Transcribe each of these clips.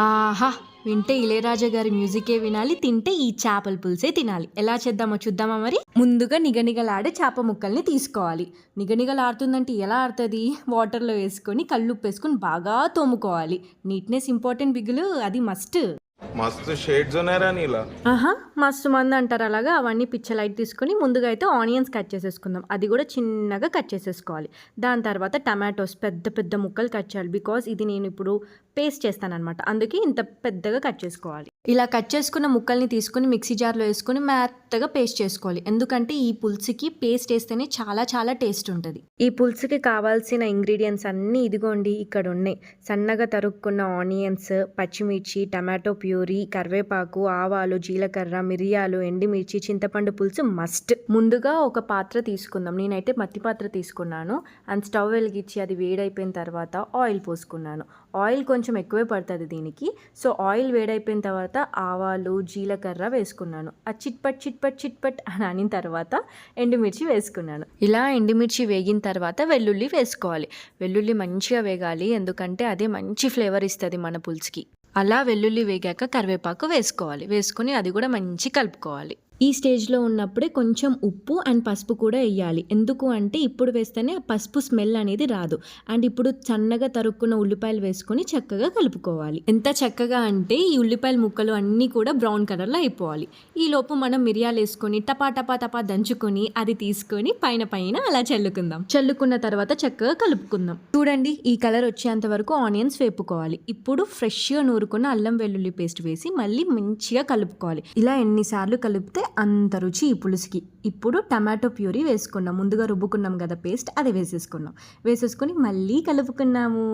ఆహా వింటే ఇళయరాజా గారి మ్యూజికే వినాలి తింటే ఈ చేపల పులుసే తినాలి. ఎలా చేద్దామో చూద్దామా మరి? ముందుగా నిగనిగలాడే చేప ముక్కల్ని తీసుకోవాలి. నిగనిగలాడుతుందంటే ఎలా ఆడుతుంది? వాటర్లో వేసుకొని కల్లుప్పు వేసుకొని బాగా తోముకోవాలి. నీట్నెస్ ఇంపార్టెంట్ బిగులు అది మస్ట్. మస్తు షేడ్స్ నీలా. ఆహా మస్తు మంది అంటారు అలాగా. అవన్నీ పిచ్చ లైట్ తీసుకుని ముందుగా అయితే ఆనియన్స్ కట్ చేసేసుకుందాం. అది కూడా చిన్నగా కట్ చేసేసుకోవాలి. దాని తర్వాత టమాటోస్ పెద్ద పెద్ద ముక్కలు కట్ చేయాలి. బికాస్ ఇది నేను ఇప్పుడు పేస్ట్ చేస్తానన్నమాట. అందుకే ఇంత పెద్దగా కట్ చేసుకోవాలి. ఇలా కట్ చేసుకున్న ముక్కల్ని తీసుకుని మిక్సీ జార్లో వేసుకుని మ్యాత్ మెత్తగా పేస్ట్ చేసుకోవాలి. ఎందుకంటే ఈ పులుసుకి పేస్ట్ వేస్తేనే చాలా చాలా టేస్ట్ ఉంటుంది. ఈ పులుసుకి కావాల్సిన ఇంగ్రీడియంట్స్ అన్నీ ఇదిగోండి ఇక్కడ ఉన్నాయి. సన్నగా తరుక్కున్న ఆనియన్స్ పచ్చిమిర్చి టమాటో ప్యూరీ కరివేపాకు ఆవాలు జీలకర్ర మిరియాలు ఎండిమిర్చి చింతపండు పులుసు మస్ట్ ముందుగా ఒక పాత్ర తీసుకుందాం. నేనైతే మట్టి పాత్ర తీసుకున్నాను. అండ్ స్టవ్ వెలిగించి అది వేడైపోయిన తర్వాత ఆయిల్ పోసుకున్నాను. ఆయిల్ కొంచెం ఎక్కువే పడుతుంది దీనికి. సో ఆయిల్ వేడైపోయిన తర్వాత ఆవాలు జీలకర్ర వేసుకున్నాను. ఆ చిట్పట్ చిట్పట్ చిట్పట్ అని అనిన తర్వాత ఎండుమిర్చి వేసుకున్నాను. ఇలా ఎండుమిర్చి వేగిన తర్వాత వెల్లుల్లి వేసుకోవాలి. వెల్లుల్లి మంచిగా వేగాలి ఎందుకంటే అదే మంచి ఫ్లేవర్ ఇస్తుంది మన పులుసుకి. అలా వెల్లుల్లి వేగాక కరివేపాకు వేసుకోవాలి. వేసుకొని అది కూడా మంచి కలుపుకోవాలి. ఈ స్టేజ్లో ఉన్నప్పుడే కొంచెం ఉప్పు అండ్ పసుపు కూడా వేయాలి. ఎందుకు అంటే ఇప్పుడు వేస్తేనే పసుపు స్మెల్ అనేది రాదు. అండ్ ఇప్పుడు సన్నగా తరుక్కున్న ఉల్లిపాయలు వేసుకొని చక్కగా కలుపుకోవాలి. ఎంత చక్కగా అంటే ఈ ఉల్లిపాయల ముక్కలు అన్నీ కూడా బ్రౌన్ కలర్లో అయిపోవాలి. ఈ లోపు మనం మిరియాలు వేసుకొని టపా టపా టపా దంచుకొని అది తీసుకొని పైన పైన అలా చల్లుకుందాం. చల్లుకున్న తర్వాత చక్కగా కలుపుకుందాం. చూడండి ఈ కలర్ వచ్చేంత వరకు ఆనియన్స్ వేపుకోవాలి. ఇప్పుడు ఫ్రెష్గా నూరుకున్న అల్లం వెల్లుల్లి పేస్ట్ వేసి మళ్ళీ మంచిగా కలుపుకోవాలి. ఇలా ఎన్నిసార్లు కలిపితే అంత రుచి ఈ పులుసుకి. ఇప్పుడు టమాటో ప్యూరీ వేసుకున్నాం. ముందుగా రుబ్బుకున్నాం కదా పేస్ట్ అది వేసేసుకున్నాం. వేసేసుకొని మళ్ళీ కలుపుకున్నాము.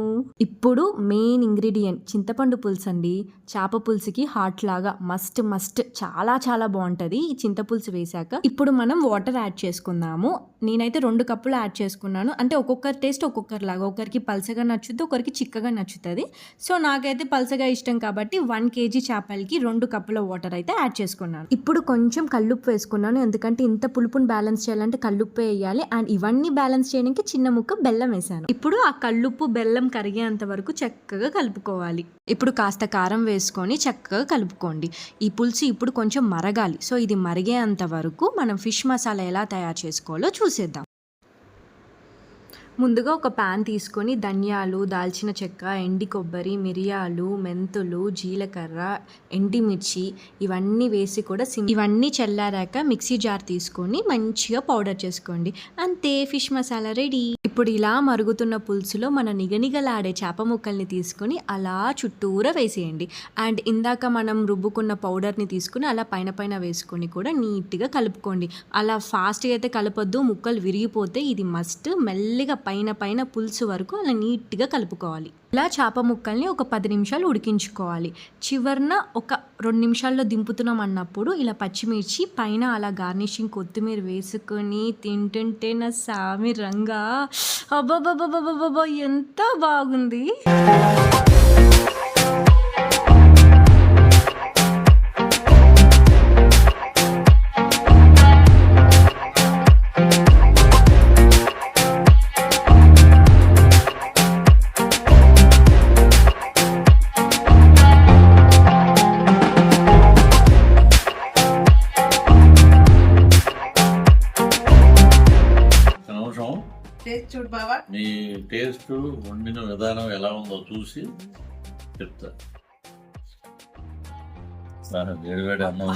ఇప్పుడు మెయిన్ ఇంగ్రీడియంట్ చింతపండు పులుసు అండి. చేప పులుసుకి హాట్ లాగా మస్ట్ మస్ట్ చాలా చాలా బాగుంటుంది ఈ చింతపులుసు వేశాక. ఇప్పుడు మనం వాటర్ యాడ్ చేసుకుందాము. నేనైతే రెండు కప్పులు యాడ్ చేసుకున్నాను. అంటే ఒక్కొక్కరి టేస్ట్ ఒక్కొక్కరి లాగా ఒకరికి పలసగా నచ్చుతుంది ఒకరికి చిక్కగా నచ్చుతుంది. సో నాకైతే పలసగా ఇష్టం కాబట్టి వన్ కేజీ చేపలకి రెండు కప్పుల వాటర్ అయితే యాడ్ చేసుకున్నాను. ఇప్పుడు కొంచెం కల్లుప్పు వేసుకున్నాను. ఎందుకంటే ఇంత పులుపుని బ్యాలెన్స్ చేయాలంటే కల్లుప్పు వేయాలి. అండ్ ఇవన్నీ బ్యాలెన్స్ చేయడానికి చిన్న ముక్క బెల్లం వేసాను ఇప్పుడు ఆ కల్లుప్పు బెల్లం కరిగేంత వరకు చక్కగా కలుపుకోవాలి. ఇప్పుడు కాస్త కారం వేసుకొని చక్కగా కలుపుకోండి. ఈ పులుసు ఇప్పుడు కొంచెం మరగాలి. సో ఇది మరిగేంత వరకు మనం ఫిష్ మసాలా ఎలా తయారు చేసుకోవాలో చూసేద్దాం. ముందుగా ఒక ప్యాన్ తీసుకొని ధనియాలు దాల్చిన చెక్క ఎండి కొబ్బరి మిరియాలు మెంతులు జీలకర్ర ఎండిమిర్చి ఇవన్నీ వేసి కూడా సిమ్ ఇవన్నీ చల్లారాక మిక్సీ జార్ తీసుకొని మంచిగా పౌడర్ చేసుకోండి. అంతే ఫిష్ మసాలా రెడీ ఇప్పుడు ఇలా మరుగుతున్న పులుసులో మన నిగనిగలాడే చేప ముక్కల్ని తీసుకొని అలా చుట్టూరా వేసేయండి. అండ్ ఇందాక మనం రుబ్బుకున్న పౌడర్ని తీసుకుని అలా పైన పైన వేసుకొని కూడా నీట్గా కలుపుకోండి. అలా ఫాస్ట్గా అయితే కలపొద్దు ముక్కలు విరిగిపోతే ఇది మస్ట్ మెల్లిగా పైన పైన పులుసు వరకు అలా నీట్గా కలుపుకోవాలి. ఇలా చేప ముక్కల్ని ఒక పది నిమిషాలు ఉడికించుకోవాలి. చివరిన ఒక రెండు నిమిషాల్లో దింపుతున్నాం అన్నప్పుడు ఇలా పచ్చిమిర్చి పైన అలా గార్నిషింగ్ కొత్తిమీర వేసుకొని తింటుంటే నా సామి రంగా అబ్బాబాబాబాబాబా ఎంత బాగుంది. చెప్తావా మీ టేస్ట్ వండిన విధానం ఎలా ఉందో చూసి చెప్తా. సార్ వేడి వేడి అన్నం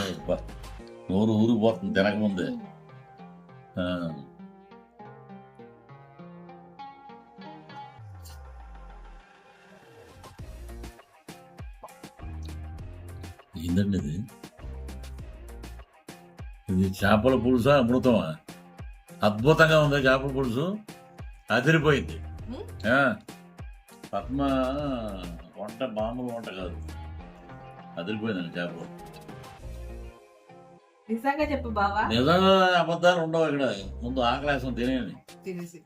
నోరు ఊరిపోతుంది తినకముందే. ఏందండి ఇది? ఇది చేపల పులుసా అమృతమా? అద్భుతంగా ఉంది చేపల పులుసు. అదిరిపోయింది. పద్మ వంట మామూలు వంట కాదు. అదిరిపోయిందండి చేపలు నిజంగా చెప్పు బావా. నిజంగా అబద్ధాలు ఉండవు ఇక్కడ. ముందు ఆకలేసం తినేయండి. తినేసి.